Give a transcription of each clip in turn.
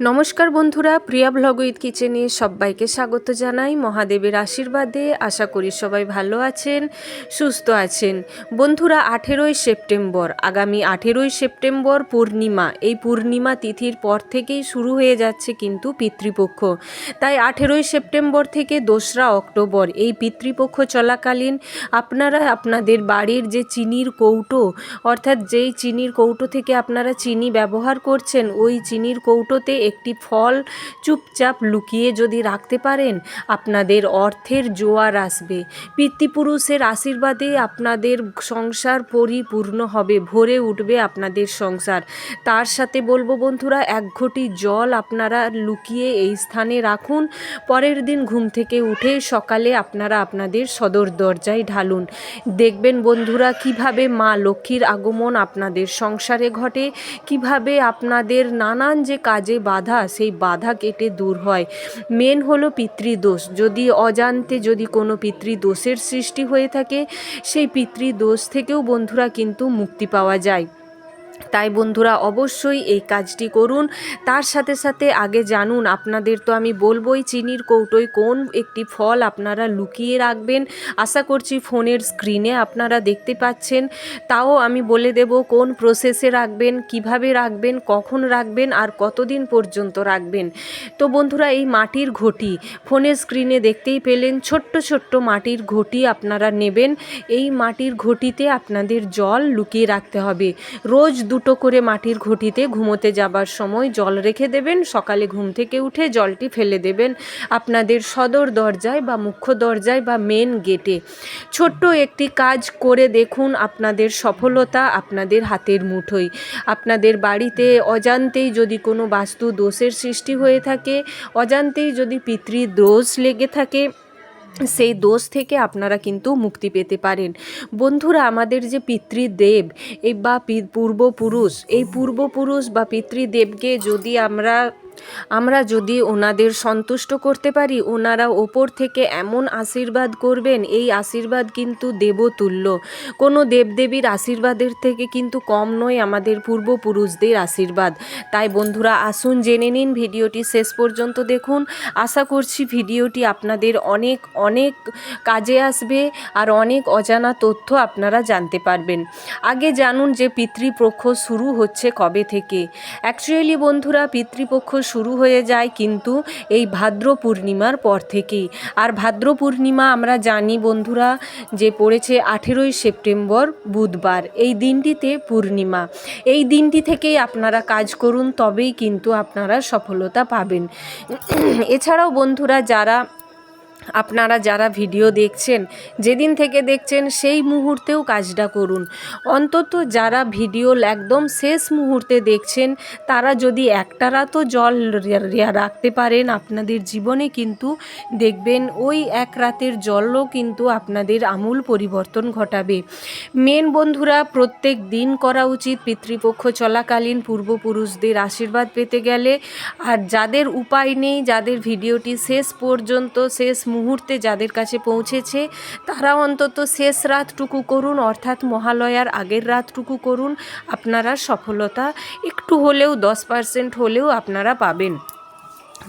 নমস্কার বন্ধুরা, প্রিয়া blog with কিচেনে সবাইকে স্বাগত জানাই। মহাদেবের আশীর্বাদে আশা করি সবাই ভালো আছেন, সুস্থ আছেন। বন্ধুরা, আঠেরোই সেপ্টেম্বর, আগামী আঠেরোই সেপ্টেম্বর পূর্ণিমা। এই পূর্ণিমা তিথির পর থেকেই শুরু হয়ে যাচ্ছে কিন্তু পিতৃপক্ষ। তাই আঠেরোই সেপ্টেম্বর থেকে দোসরা অক্টোবর এই পিতৃপক্ষ চলাকালীন আপনারা, আপনাদের বাড়ির যে চিনির কৌটো, অর্থাৎ যেই চিনির কৌটো থেকে আপনারা চিনি ব্যবহার করছেন, ওই চিনির কৌটোতে একটি ফল চুপচাপ লুকিয়ে যদি রাখতে পারেন, আপনাদের অর্থের জোয়ার আসবে। পিতৃপুরুষের আশীর্বাদে আপনাদের সংসার পরিপূর্ণ হবে, ভরে উঠবে আপনাদের সংসার। তার সাথে বলব বন্ধুরা, এক ঘটি জল আপনারা লুকিয়ে এই স্থানে রাখুন। পরের দিন ঘুম থেকে উঠে সকালে আপনারা আপনাদের সদর দরজায় ঢালুন। দেখবেন বন্ধুরা, কীভাবে মা লক্ষ্মীর আগমন আপনাদের সংসারে ঘটে, কীভাবে আপনাদের নানান যে কাজে বাধা, সেই বাধা কেটে দূর হয়। মেন হলো পিতৃদোষ। যদি অজান্তে যদি কোনো পিতৃদোষের সৃষ্টি হয়ে থাকে, সেই পিতৃদোষ থেকেও বন্ধুরা কিন্তু মুক্তি পাওয়া যায়। তাই বন্ধুরা অবশ্যই এই কাজটি করুন। তার সাথে সাথে আগে জানুন, আপনাদের তো আমি বলবোই চিনির কৌটোয় কোন একটি ফল আপনারা লুকিয়ে রাখবেন। আশা করছি ফোনের স্ক্রিনে আপনারা দেখতে পাচ্ছেন। তাও আমি বলে দেব কোন প্রসেসে রাখবেন, কীভাবে রাখবেন, কখন রাখবেন আর কতদিন পর্যন্ত রাখবেন। তো বন্ধুরা এই মাটির ঘটি, ফোনের স্ক্রিনে দেখতেই পেলেন ছোট্ট ছোট্ট মাটির ঘটি আপনারা নেবেন। এই মাটির ঘটিতে আপনাদের জল লুকিয়ে রাখতে হবে। রোজ দুটো করে মাটির ঘটিতে ঘুমোতে যাবার সময় জল রেখে দেবেন, সকালে ঘুম থেকে উঠে জলটি ফেলে দেবেন আপনাদের সদর দরজায় বা মুখ্য দরজায় বা মেন গেটে ছোট্ট একটি কাজ করে দেখুন আপনাদের সফলতা, আপনাদের হাতের মুঠোয়। আপনাদের বাড়িতে অজান্তেই যদি কোনো বাস্তু দোষের সৃষ্টি হয়ে থাকে, অজান্তেই যদি পিতৃদোষ লেগে থাকে সেই দোষ থেকে আপনারা কিন্তু মুক্তি পেতে পারেন। বন্ধুরা, আমাদের যে পিতৃদেব, এই বা পূর্বপুরুষ, এই পূর্বপুরুষ বা পিতৃদেবকে যদি আমরা আমরা যদি ওনাদের সন্তুষ্ট করতে পারি, ওনারা ওপর থেকে এমন আশীর্বাদ করবেন, এই আশীর্বাদ কিন্তু দেবতুল্য। কোনো দেবদেবীর আশীর্বাদের থেকে কিন্তু কম নয় আমাদের পূর্বপুরুষদের আশীর্বাদ। তাই বন্ধুরা, আসুন জেনে নিন ভিডিওটি শেষ পর্যন্ত দেখুন। আশা করছি ভিডিওটি আপনাদের অনেক অনেক কাজে আসবে আর অনেক অজানা তথ্য আপনারা জানতে পারবেন। আগে জানুন যে পিতৃপক্ষ শুরু হচ্ছে কবে থেকে? অ্যাকচুয়ালি বন্ধুরা, পিতৃপক্ষ শুরু হয়ে যায় কিন্তু এই ভাদ্র পূর্ণিমার পর থেকেই। আর ভাদ্র পূর্ণিমা আমরা জানি বন্ধুরা যে পড়েছে আঠেরোই সেপ্টেম্বর, বুধবার। এই দিনটিতে পূর্ণিমা। এই দিনটি থেকেই আপনারা কাজ করুন, তবেই কিন্তু আপনারা সফলতা পাবেন। এছাড়াও বন্ধুরা যারা আপনারা যারা ভিডিও দেখছেন, যেদিন থেকে দেখছেন সেই মুহূর্তেও কাজটা করুন। অন্তত যারা ভিডিও একদম শেষ মুহূর্তে দেখছেন, তারা যদি একটা রাতও জল রাখতে পারেন, আপনাদের জীবনে কিন্তু দেখবেন ওই এক রাতের জলও কিন্তু আপনাদের আমূল পরিবর্তন ঘটাবে। মেন বন্ধুরা, প্রত্যেক দিন করা উচিত পিতৃপক্ষ চলাকালীন পূর্বপুরুষদের আশীর্বাদ পেতে গেলে। আর যাদের উপায় নেই, যাদের ভিডিওটি শেষ পর্যন্ত, শেষ মুহূর্তে যাদের কাছে পৌঁছেছে তারা অন্তত শেষ রাতটুকু করুন, অর্থাৎ মহালয়ার আগের রাতটুকু করুন। আপনারা সফলতা একটু হলেও, দশ পার্সেন্ট হলেও আপনারা পাবেন।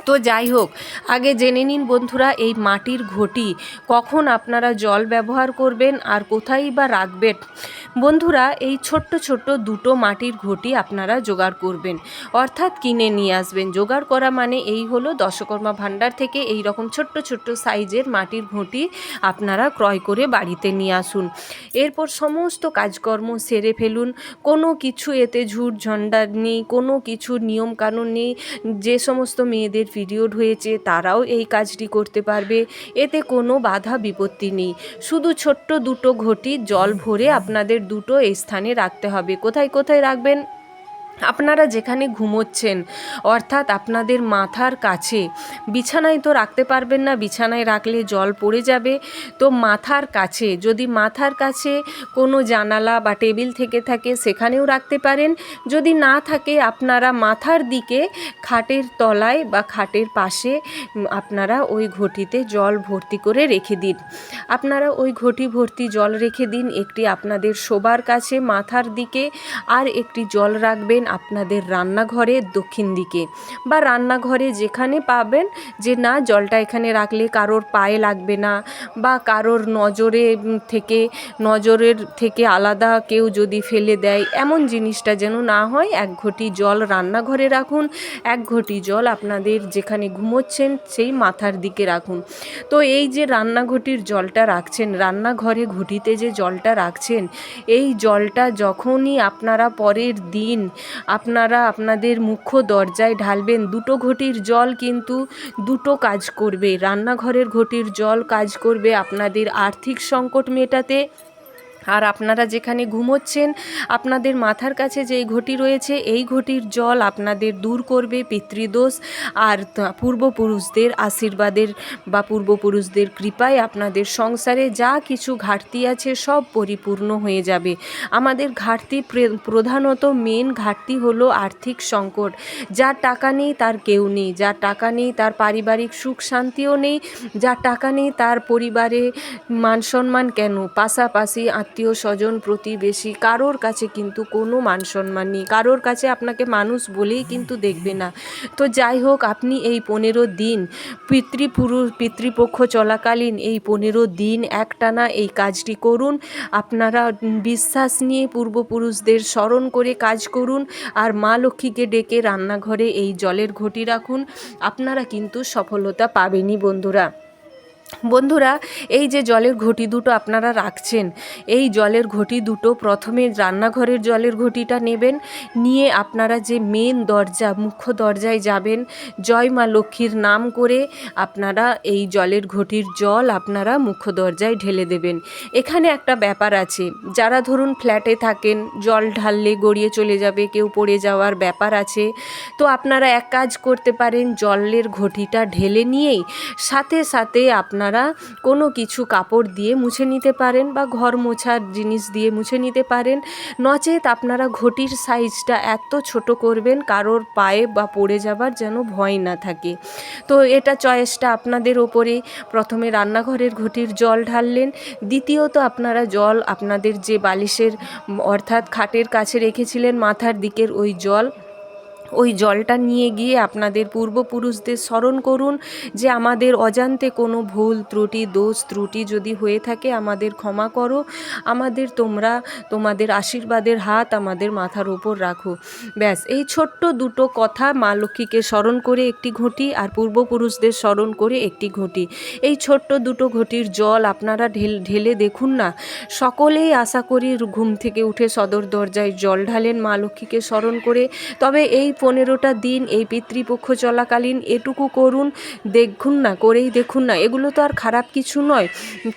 তো যাই হোক, আগে জেনে নিন বন্ধুরা এই মাটির ঘটি, কখন আপনারা জল ব্যবহার করবেন আর কোথায় বা রাখবেন। বন্ধুরা, এই ছোট্ট ছোট্ট দুটো মাটির ঘটি আপনারা জোগাড় করবেন, অর্থাৎ কিনে নিয়ে আসবেন। জোগাড় করা মানে এই হলো দশকর্মা ভাণ্ডার থেকে এই রকম ছোট্ট ছোট্ট সাইজের মাটির ঘটি আপনারা ক্রয় করে বাড়িতে নিয়ে আসুন। এরপর সমস্ত কাজকর্ম সেরে ফেলুন। কোনো কিছু এতে ঝুট ঝঞ্ঝা নেই, কোনো কিছু নিয়মকানুন নেই। যে সমস্ত মেয়েদের পিরিয়ড হয়েছে তারাও এই কাজটি করতে পারবে। এতে কোনো বাধা বিপত্তি নেই। শুধু ছোট্ট দুটো ঘটি জল ভরে আপনাদের দুটো স্থানে রাখতে হবে। কোথায় কোথায় রাখবেন? আপনারা যেখানে ঘুমোচ্ছেন, অর্থাৎ আপনাদের মাথার কাছে, বিছানায় তো রাখতে পারবেন না, বিছানায় রাখলে জল পড়ে যাবে, তো মাথার কাছে, যদি মাথার কাছে কোনো জানালা বা টেবিল থেকে থাকে, সেখানেও রাখতে পারেন, যদি না থাকে, আপনারা মাথার দিকে, খাটের তলায় বা খাটের পাশে আপনারা ওই ঘটিতে জল ভর্তি করে রেখে দিন। আপনারা ওই ঘটি ভর্তি জল রেখে দিন, একটি আপনাদের শোবার কাছে, মাথার দিকে, আর একটি জল রাখবেন আপনাদের রান্নাঘরে দক্ষিণ দিকে বা রান্নাঘরে যেখানে পাবেন যে না, জলটা এখানে রাখলে কারোর পায়ে লাগবে না বা কারোর নজরে থেকে, নজরের থেকে আলাদা কেউ যদি ফেলে দেয়, এমন জিনিসটা যেন না হয়। এক ঘটি জল রান্নাঘরে রাখুন, এক ঘটি জল আপনাদের যেখানে ঘুমোচ্ছেন সেই মাথার দিকে রাখুন। তো এই যে রান্নাঘটির জলটা রাখছেন, রান্নাঘরে ঘটিতে যে জলটা রাখছেন, এই জলটা যখনই আপনারা পরের দিন আপনারা আপনাদের মুখ্য দরজায় ঢালবেন দুটো ঘটির জল, কিন্তু দুটো কাজ করবে। রান্নাঘরের ঘটির জল কাজ করবে। আপনাদের আর্থিক সংকট মেটাতে আর আপনারা যেখানে ঘুমোচ্ছেন, আপনাদের মাথার কাছে যেই ঘটি রয়েছে, এই ঘটির জল আপনাদের দূর করবে পিতৃদোষ। আর পূর্বপুরুষদের আশীর্বাদের বা পূর্বপুরুষদের কৃপায় আপনাদের সংসারে যা কিছু ঘাটতি আছে সব পরিপূর্ণ হয়ে যাবে। আমাদের ঘাটতি প্রে- প্রধানত মেন ঘাটতি হলো আর্থিক সংকট। যার টাকা নেই তার কেউ নেই, যার টাকা নেই তার পারিবারিক সুখ শান্তিও নেই, যার টাকা নেই তার পরিবারে মান সম্মান কেন? পাশাপাশি আত্মীয় স্বজন প্রতিবেশী, কারোর কাছে কিন্তু কোনো মান সম্মান নেই। কারোর কাছে আপনাকে মানুষ বলেই কিন্তু দেখবে না। তো যাই হোক, আপনি এই পনেরো দিন পিতৃপুরুষ, পিতৃপক্ষ চলাকালীন এই পনেরো দিন একটানা এই কাজটি করুন। আপনারা বিশ্বাস নিয়ে পূর্বপুরুষদের স্মরণ করে কাজ করুন আর মা লক্ষ্মীকে ডেকে রান্নাঘরে এই জলের ঘটি রাখুন। আপনারা কিন্তু সফলতা পাবেনই বন্ধুরা। বন্ধুরা, এই যে জলের ঘটি দুটো আপনারা রাখছেন, এই জলের ঘটি দুটো প্রথমে রান্নাঘরের জলের ঘটিটা নেবেন, নিয়ে আপনারা যে মেন দরজা, মুখ্য দরজায় যাবেন, জয় মা লক্ষ্মীর নাম করে আপনারা এই জলের ঘটির জল আপনারা মুখ্য দরজায় ঢেলে দেবেন। এখানে একটা ব্যাপার আছে, যারা ধরুন ফ্ল্যাটে থাকেন, জল ঢাললে গড়িয়ে চলে যাবে, কেউ পড়ে যাওয়ার ব্যাপার আছে, তো আপনারা এক কাজ করতে পারেন, জলের ঘটিটা ঢেলে নিয়েই সাথে সাথে আপনারা কোনো কিছু কাপড় দিয়ে মুছে নিতে পারেন বা ঘর মোছার জিনিস দিয়ে মুছে নিতে পারেন। নচেত আপনারা ঘটির সাইজটা এত ছোট করবেন, কারোর পায়ে বা পড়ে যাবার যেন ভয় না থাকে। তো এটা চয়েসটা আপনাদের ওপরে। প্রথমে রান্নাঘরের ঘটির জল ঢাললেন। দ্বিতীয়ত আপনারা জল আপনাদের যে বালিশের, অর্থাৎ খাটের কাছে রেখেছিলেন মাথার দিকের ওই জল ওই জলটা নিয়ে গিয়ে আপনাদের পূর্বপুরুষদের স্মরণ করুন যে আমাদের অজান্তে কোনো ভুল ত্রুটি, দোষ ত্রুটি যদি হয়ে থাকে আমাদের ক্ষমা করো। আমাদের তোমরা তোমাদের আশীর্বাদের হাত আমাদের মাথার ওপর রাখো। ব্যাস, এই ছোট্ট দুটো কথা মা লক্ষ্মীকে স্মরণ করে একটি ঘটি আর পূর্বপুরুষদের স্মরণ করে একটি ঘটি। এই ছোট্ট দুটো ঘটির জল আপনারা ঢেল, ঢেলে দেখুন না। সকলেই আশা করি ঘুম থেকে উঠে সদর দরজায় জল ঢালেন মা লক্ষ্মীকে স্মরণ করে। তবে এই পনেরোটা দিন এই পিতৃপক্ষ চলাকালীন এটুকু করুন, দেখুন না, করেই দেখুন না। এগুলো তো আর খারাপ কিছু নয়,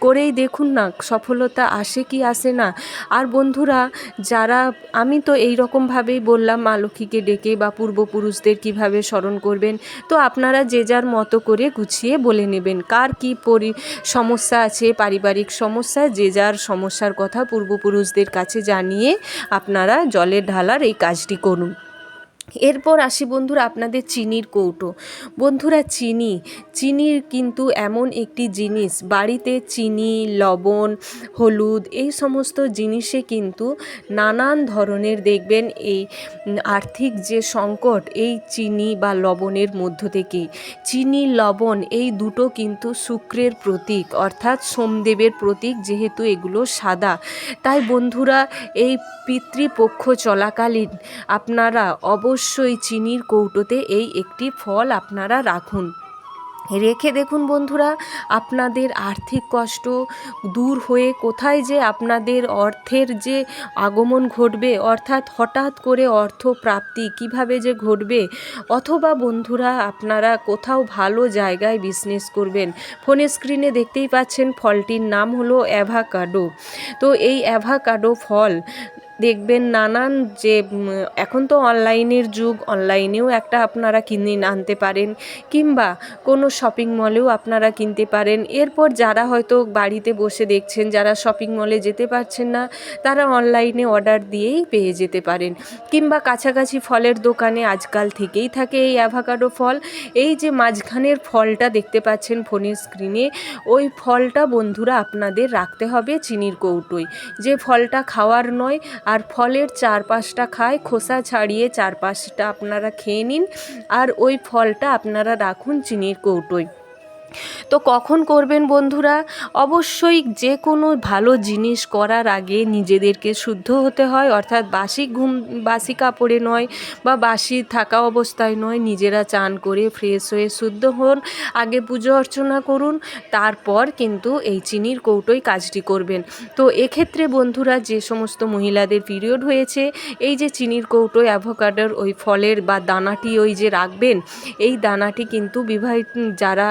করেই দেখুন না, সফলতা আসে কি আসে না। আর বন্ধুরা, যারা, আমি তো এই রকমভাবেই বললাম মা লক্ষ্মীকে ডেকে বা পূর্বপুরুষদের কীভাবে স্মরণ করবেন, তো আপনারা যে যার মতো করে গুছিয়ে বলে নেবেন, কার কি পরি, সমস্যা আছে, পারিবারিক সমস্যা, যে যার সমস্যার কথা পূর্বপুরুষদের কাছে জানিয়ে আপনারা জলের ঢালার এই কাজটি করুন। এরপর আসি বন্ধুরা আপনাদের চিনির কৌটো। বন্ধুরা, চিনি চিনির কিন্তু এমন একটি জিনিস, বাড়িতে চিনি, লবণ, হলুদ এই সমস্ত জিনিসে কিন্তু নানান ধরনের দেখবেন এই আর্থিক যে সংকট, এই চিনি বা লবণের মধ্য থেকেই। চিনি, লবণ এই দুটো কিন্তু শুক্রের প্রতীক, অর্থাৎ সোমদেবের প্রতীক যেহেতু এগুলো সাদা। তাই বন্ধুরা, এই পিতৃপক্ষ চলাকালীন আপনারা অবশ্যই চিনির কৌটোতে এই একটি ফল আপনারা রাখুন। রেখে দেখুন বন্ধুরা, আপনাদের আর্থিক কষ্ট দূর হয়ে কোথায় যে আপনাদের অর্থের যে আগমন ঘটবে, অর্থাৎ হঠাৎ করে অর্থ প্রাপ্তি কীভাবে যে ঘটবে, অথবা বন্ধুরা আপনারা কোথাও ভালো জায়গায় বিজনেস করবেন ফোনের স্ক্রিনে দেখতেই পাচ্ছেন ফলটির নাম হলো অ্যাভাকাডো তো এই অ্যাভাকাডো ফল দেখবেন নানান যে এখন তো অনলাইনের যুগ, অনলাইনেও একটা আপনারা কিনে আনতে পারেন কিংবা কোনো শপিং মলেও আপনারা কিনতে পারেন। এরপর যারা হয়তো বাড়িতে বসে দেখছেন, যারা শপিং মলে যেতে পারছেন না, তারা অনলাইনে অর্ডার দিয়েই পেয়ে যেতে পারেন। কিংবা কাছাকাছি ফলের দোকানে আজকাল থেকেই থাকে এই অ্যাভাকাডো ফল। এই যে মাঝখানের ফলটা দেখতে পাচ্ছেন ফোনের স্ক্রিনে, ওই ফলটা বন্ধুরা আপনাদের রাখতে হবে চিনির কৌটোয়। যে ফলটা খাওয়ার নয় আর ফলের চার পাঁচটা খায়, খোসা ছাড়িয়ে চার পাঁচটা আপনারা খেয়ে নিন। আর ওই ফলটা আপনারা রাখুন চিনির কৌটোয়। তো কখন করবেন বন্ধুরা? অবশ্যই যে কোনো ভালো জিনিস করার আগে নিজেদেরকে শুদ্ধ হতে হয়, অর্থাৎ বাসি ঘুম, বাসি কাপড়ে নয় বা বাসি থাকা অবস্থায় নয়, নিজেরা চান করে ফ্রেশ হয়ে শুদ্ধ হন, আগে পুজো অর্চনা করুন, তারপর কিন্তু এই চিনির কৌটোয় কাজটি করবেন। তো এক্ষেত্রে বন্ধুরা যে সমস্ত মহিলাদের পিরিয়ড হয়েছে, এই যে চিনির কৌটোয় অ্যাভোকাডোর ওই ফলের বা দানাটি ওই যে রাখবেন, এই দানাটি কিন্তু বিবাহিত, যারা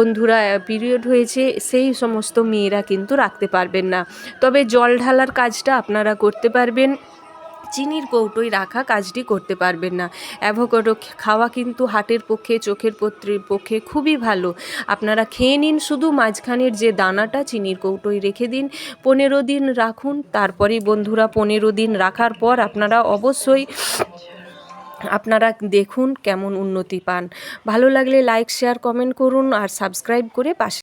বন্ধুরা পিরিয়ড হয়েছে, সেই সমস্ত মেয়েরা কিন্তু রাখতে পারবেন না। তবে জল ঢালার কাজটা আপনারা করতে পারবেন, চিনির কৌটোয় রাখা কাজটি করতে পারবেন না। অ্যাভোকাডো খাওয়া কিন্তু হাটের পক্ষে, চোখের পত্রের পক্ষে খুবই ভালো। আপনারা খেয়ে নিন, শুধু মাঝখানের যে দানাটা চিনির কৌটোয় রেখে দিন, পনেরো দিন রাখুন তারপরে বন্ধুরা পনেরো দিন রাখার পর আপনারা অবশ্যই আপনারা দেখুন কেমন উন্নতি পান। ভালো লাগলে লাইক শেয়ার কমেন্ট করুন আর সাবস্ক্রাইব করে পাশে